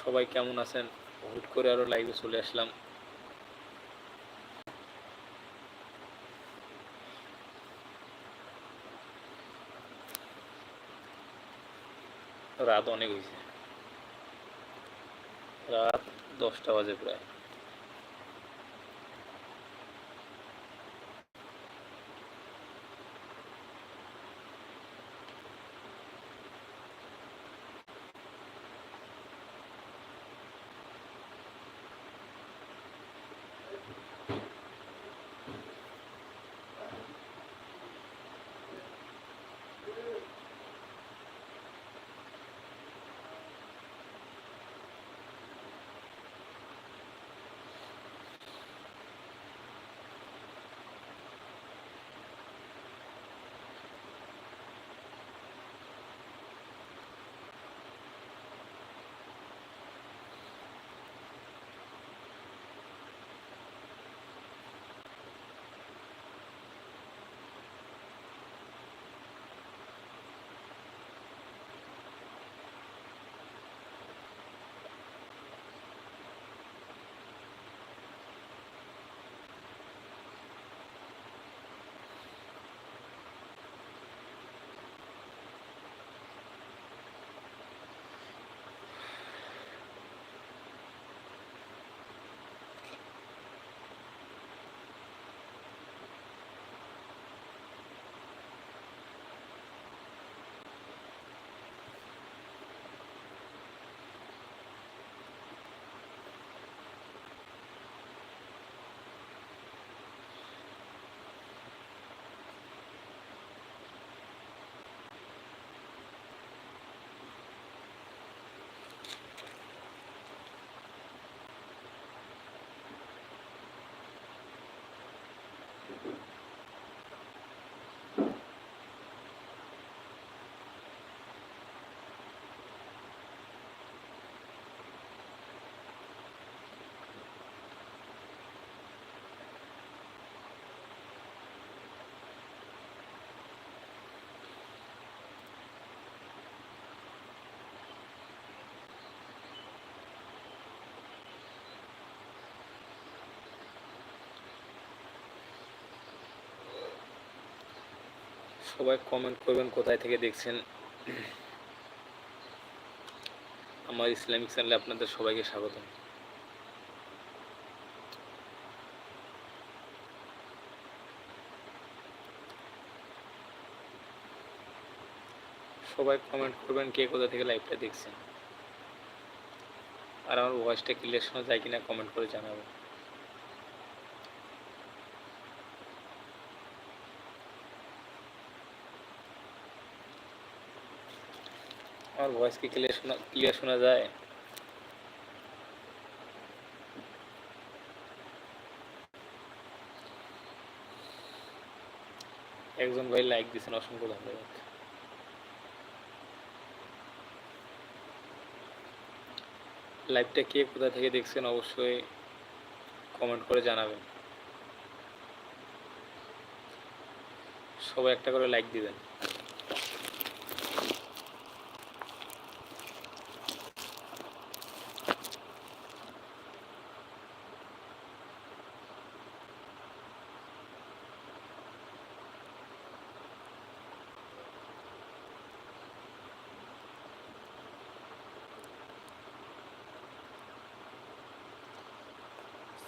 সবাই কেমন আছেন? হুট করে আরও লাইভে চলে আসলাম। রাত অনেক হয়েছে রাত দশটা বাজে প্রায়। সবাই কমেন্ট করবেন কোথায় থেকে দেখছেন। আমার ইসলামিক চ্যানেলে আপনাদের সবাইকে স্বাগত সবাই কমেন্ট করবেন কে কোথা থেকে লাইভটা দেখছেন। আর আমার ভয়েসটা ক্লিয়ার শোনা যায় কিনা কমেন্ট করে জানাবেন। আমার ভয়েস কি ক্লিয়ার শোনা ক্লিয়ার শোনা যায়? একজন ভাই লাইক দিয়েছেন অসংখ্য ধন্যবাদ। লাইভটা কে, কোথা থেকে দেখছেন অবশ্যই কমেন্ট করে জানাবেন। সবাই একটা করে লাইক দিবেন।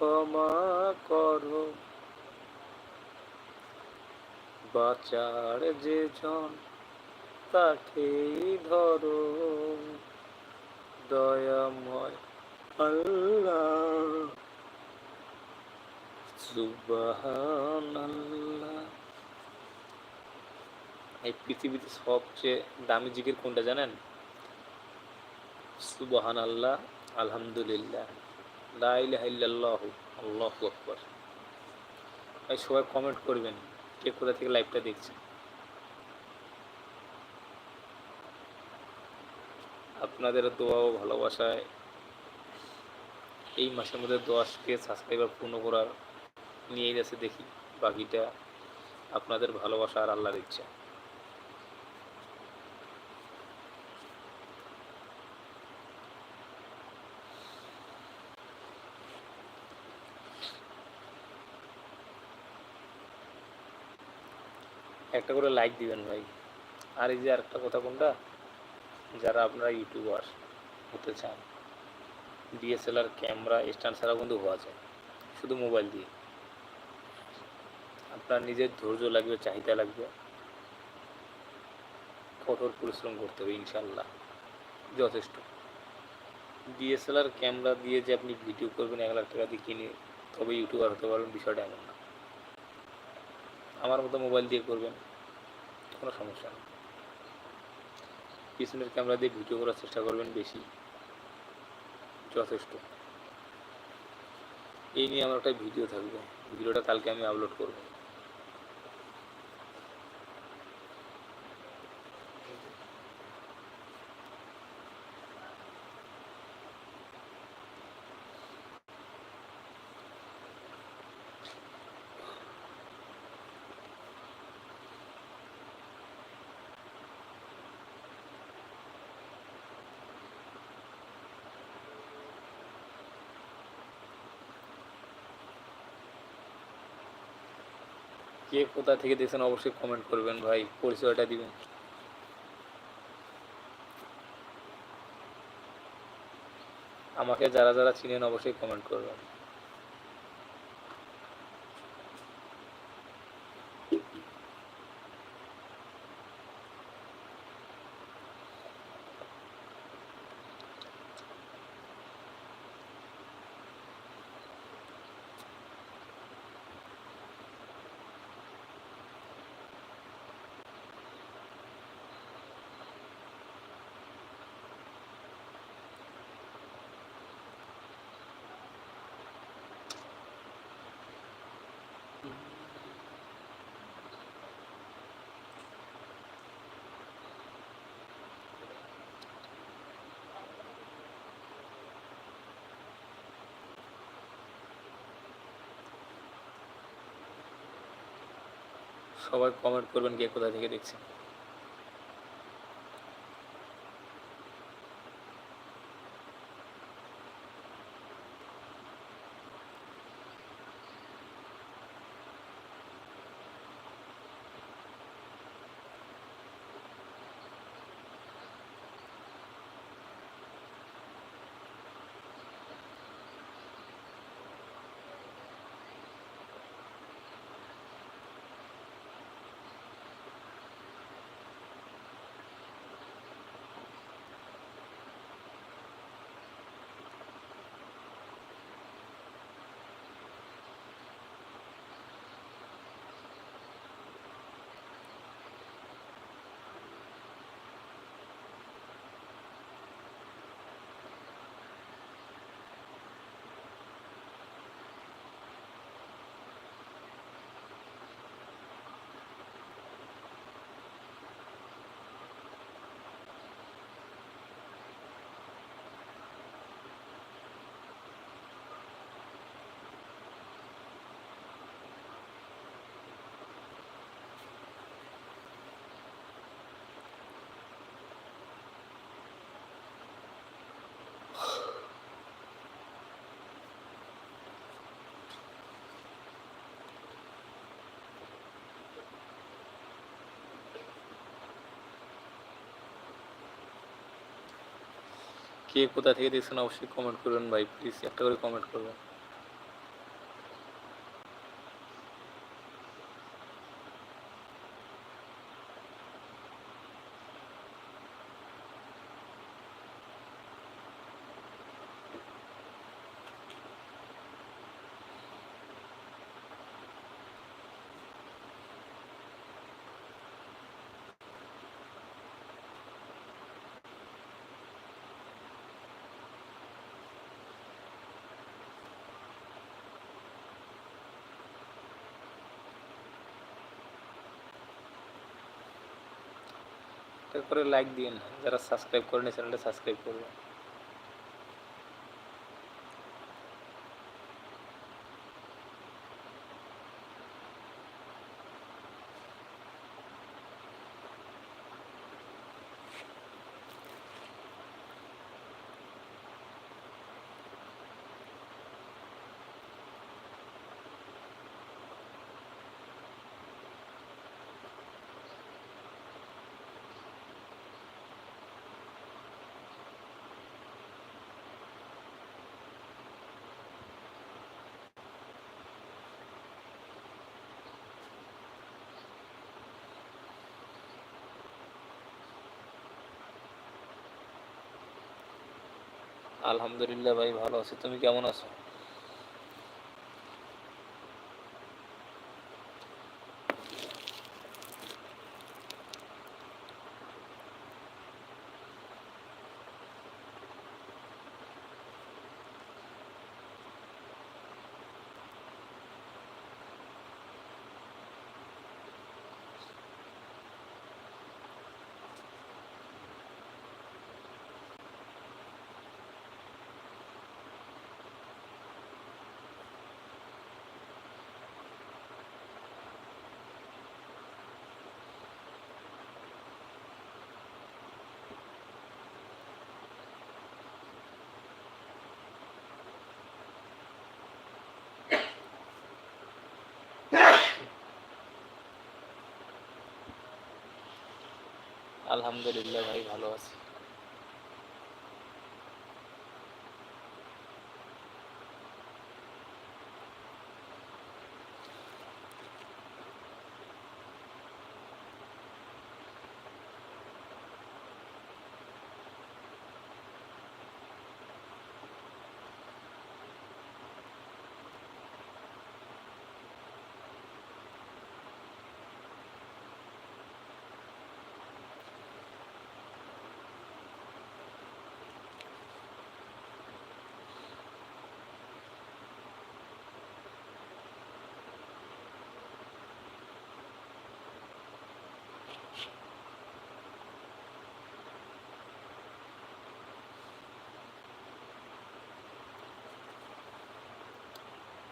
ক্ষমা করো। বাঁচার যে জন, তাকেই ধরো। দয়াময় আল্লাহ, সুবহানাল্লাহ। এই পৃথিবীতে সবচেয়ে দামি জিকির কোনটা জানেন? সুবাহান আল্লাহ আলহামদুলিল্লাহ। লা ইলাহা ইল্লাল্লাহু, আল্লাহু আকবার। ভাই, সবাই কমেন্ট করবেন কে কোথা থেকে লাইভটা দেখছেন আপনাদের দোয়া ও ভালোবাসায় এই মাসের মধ্যে দশকে সাবস্ক্রাইবার পূর্ণ করার নিয়ে গেছে দেখি, বাকিটা আপনাদের ভালোবাসা আর আল্লাহর ইচ্ছা। একটা করে লাইক দিবেন ভাই। আর এই যে আরেকটা কথা কোনটা? যারা আপনারা ইউটিউবার হতে চান ডিএসএলআর ক্যামেরা স্ট্যান্ড ছাড়াও কিন্তু হওয়া যায়, শুধু মোবাইল দিয়ে। আপনার নিজের ধৈর্য লাগবে, চাহিদা লাগবে। কঠোর পরিশ্রম করতে হবে ইনশাল্লাহ যথেষ্ট। ডিএসএলআর ক্যামেরা দিয়ে যে আপনি ভিডিও করবেন, এক লাখ টাকা দিয়ে কিনে, তবে ইউটিউবার হতে পারবেন, বিষয়টা এমন না। আমার মতো মোবাইল দিয়ে করবেন, কোনো সমস্যা নেই। পিছনের ক্যামেরা দিয়ে ভিডিও করার চেষ্টা করবেন বেশি, যথেষ্ট। এই নিয়ে আমার একটা ভিডিও থাকবে ভিডিওটা কালকে আমি আপলোড করব। কে কোথা থেকে দেখছেন অবশ্যই কমেন্ট করবেন ভাই, পরিচয়টা দিবেন। আমাকে যারা যারা চিনেন অবশ্যই কমেন্ট করবেন। সবাই কমেন্ট করবেন কে কোথা থেকে দেখছেন। কে কোথা থেকে দেখছেন অবশ্যই কমেন্ট করবেন ভাই প্লিজ একটা করে কমেন্ট করবেন। একটা করে লাইক দিন যারা সাবস্ক্রাইব করেন চ্যানেলটা সাবস্ক্রাইব করবেন আলহামদুলিল্লাহ ভাই ভালো আছি। তুমি কেমন আছো? আলহামদুলিল্লাহ ভাই ভালো আছি।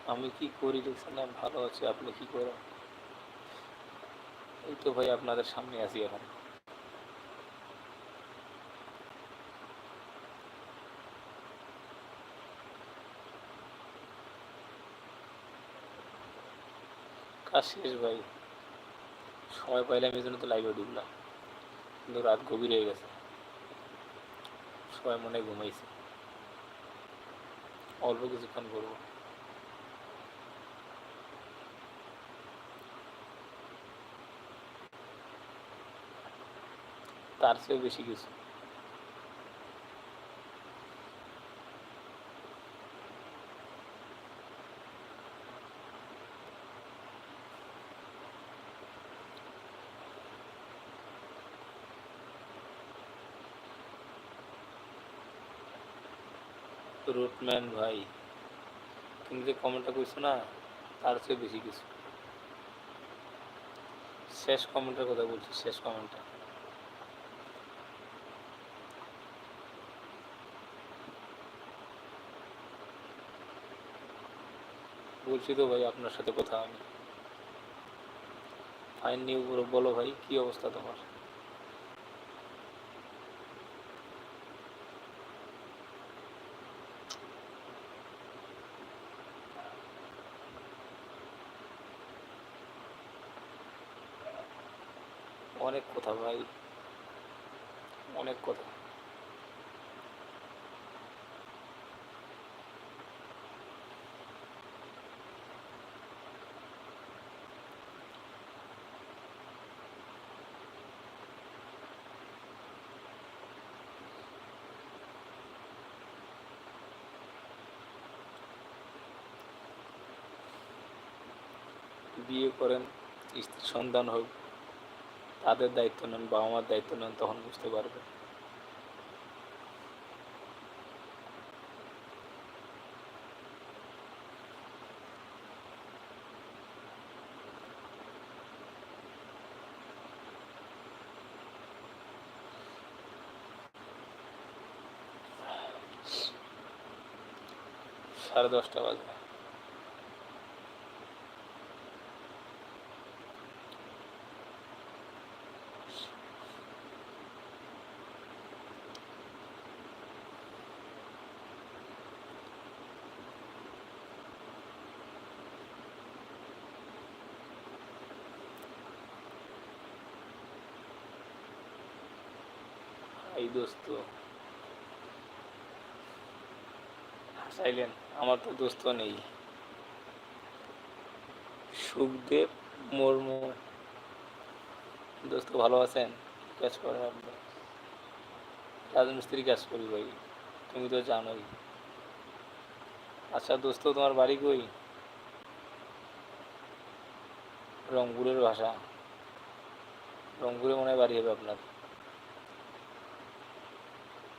আমি কি করি না ভালো আছি, আপনি কি করেন? এই তো ভাই আপনাদের সামনে আছি এখন। কাজ শেষ ভাই। সময় পাইলাম এই জন্য তো লাইভে ঢুকলাম। কিন্তু রাত গভীর হয়ে গেছে। সবাই মনে ঘুমাইছে। অল্প কিছুক্ষণ করব। তার চেয়েও বেশি কিছু। রুটম্যান ভাই, তুমি যে কমেন্টটা করছ না, তার চেয়ে বেশি কিছু। শেষ কমেন্টের কথা বলছি, শেষ কমেন্টটা। বলছি তো ভাই, আপনার সাথে কথা আমি। ফাইন নিউ বলো ভাই, কি অবস্থা তোমার? অনেক কথা ভাই, অনেক কথা। বিয়ে করেন স্ত্রী সন্তান হোক, তাদের দায়িত্ব নেন বাবা মার দায়িত্ব নেন, তখন বুঝতে পারবেন। সাড়ে দশটা বাজে। হাসাইলেন আমার তো দোস্ত নেই। সুখদেব মুর্মু। দোস্ত ভালো আছেন? কাজ করেন আপনি? রাজমিস্ত্রি কাজ করি ভাই, তুমি তো জানোই। আচ্ছা দোস্ত, তোমার বাড়ি কই? রংপুরের ভাষা। রংপুরে মনে হয় বাড়ি হবে আপনার।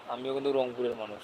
আমিও কিন্তু রংপুরের মানুষ।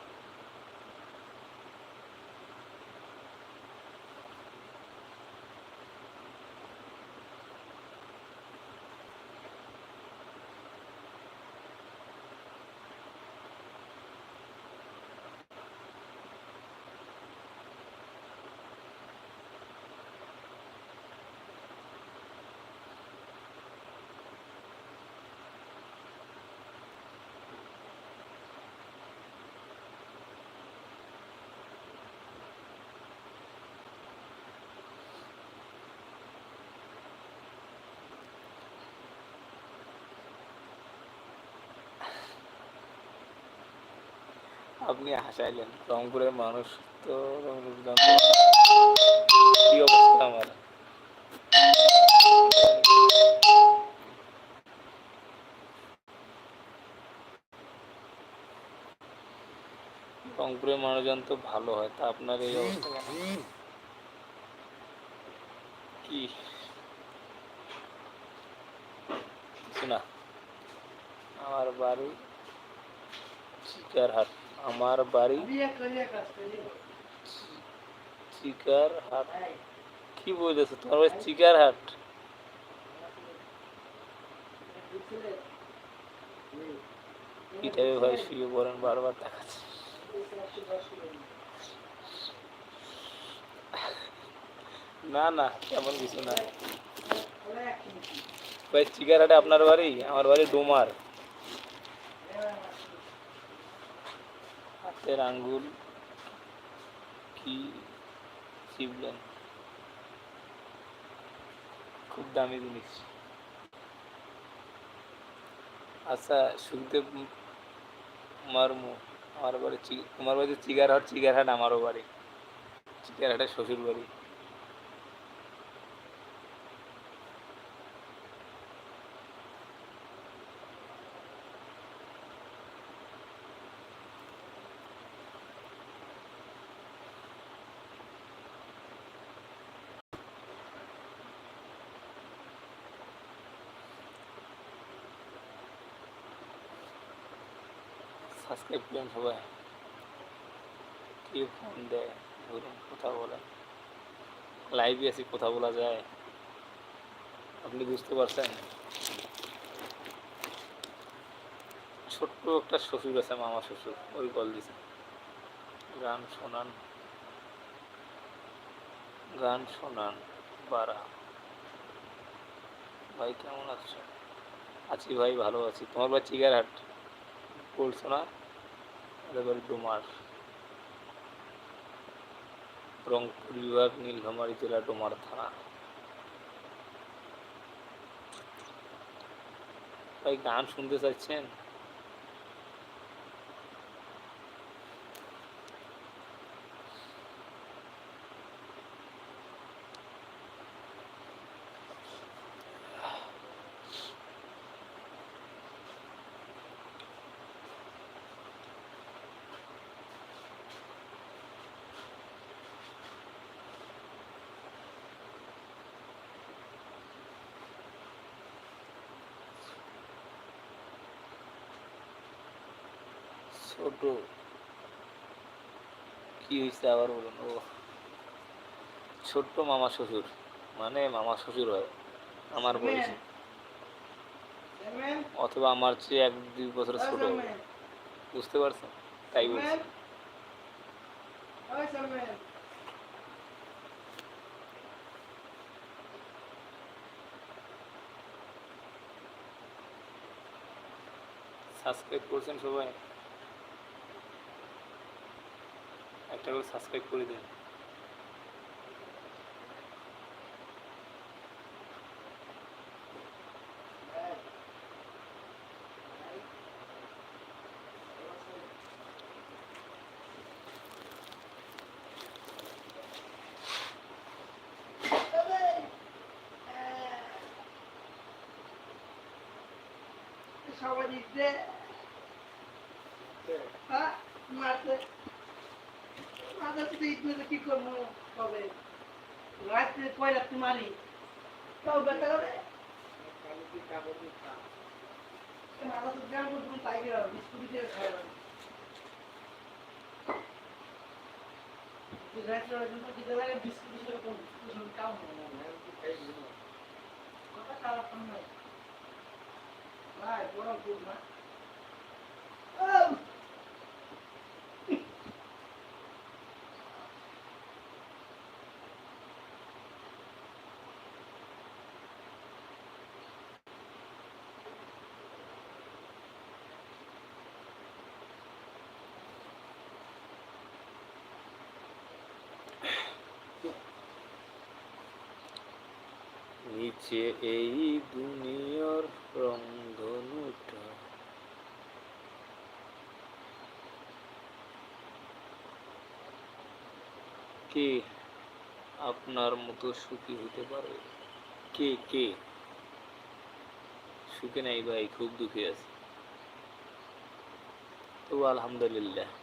আপনি হাসাইলেন। রংপুরের মানুষ তো। কি অবস্থা আমার? রংপুরের মানুষজন তো ভালো হয়, তা আপনার এই অবস্থা কি? কিছু না। আমার বাড়ি চিকারহাট আমার বাড়ি চিকারহাট কি বলতেছো? তোমার বাড়ি চিকারহাট কি টাইপের ভাই শুয়ে পড়েন? বারবার দেখাচ্ছে। না না, তেমন কিছু না। ভাই চিকারহাটে আপনার বাড়ি? আমার বাড়ি ডোমার। হাতের আঙ্গুল কি চিবলেন? খুব দামি জিনিস। আচ্ছা সুখদেব মর্ম। আমার বাড়ি তোমার বাড়ি চিগারহাট চিগারহাট আমারও বাড়ি। চিগারহাটের শ্বশুর বাড়ি সাবস্ক্রাইব করলেন সবাই কে ফোন দেয়? ধরুন কথা বলেন লাইভে এসে কথা বলা যায়। আপনি বুঝতে পারছেন? ছোট্ট একটা শ্বশুর আছে, মামা শ্বশুর। ওই কল দিছে। গান শোনান। গান শোনান, বারা। ভাই, কেমন আছো? আছি ভাই, ভালো আছি। তোমার বাড়ি চিগারহাট। বলছো না? বাড়ি ডোমার রংপুর বিভাগ নীলফামারী জেলা ডোমার থানা। ভাই গান শুনতে চাচ্ছেন ছোট। কি হয়েছে আবার বলুন? ও ছোট্ট মামা শ্বশুর। মানে মামা শ্বশুর হয় আমার বয়সে। অথবা আমার চেয়ে এক দুই বছর ছোট। বুঝতে পারছ তাই বলছি। সাবস্ক্রাইব করছেন সবাই? করে সাবস্ক্রাইব করে দিন। দিচ্ছে হ্যাঁ মারতে মাথা তো ঈদ মেরে কি করব? কবে? রাত্রে কয় রাত্রে তাও বেটা করে তো জ্ঞান করব তাই গেলাম বিস্কুট দিয়ে খাওয়া রাত্রে জন্য দিতে লাগে বিস্কুট হিসেবে কাম কথা খারাপ নয় ভাই বড় ভুল না নিচে এই দুনিয়ার রংধনুটা কে আপনার মতো সুখী হতে পারে? কে কে? সুখে নাই ভাই, খুব দুঃখে আছে। তবু আলহামদুলিল্লাহ।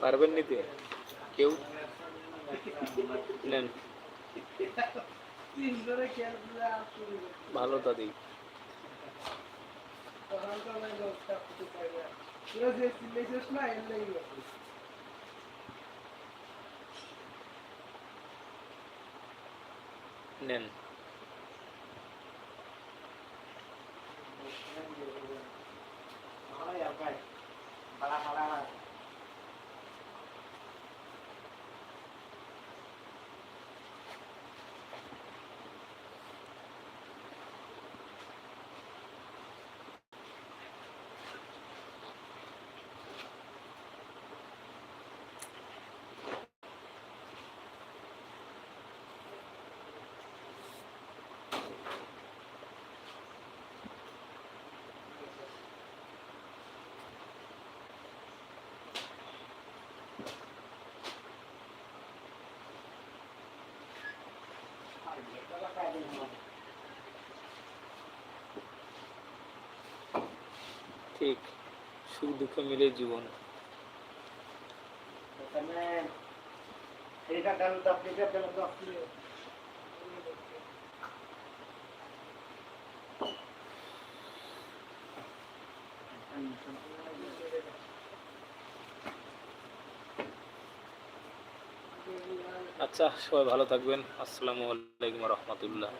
পারবেন নিতে কেউ? নেন। ভালো দাদি। তখন ঠিক সুখ দুঃখ মিলে জীবন। এটা ডাল আচ্ছা সবাই ভালো থাকবেন। আসসালামু আলাইকুম রহমতুল্লাহ।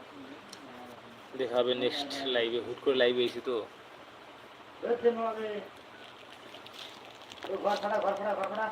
দেখা হবে নেক্সট লাইভে হুট করে লাইভে এসে তো। ঘর ঘর ঘর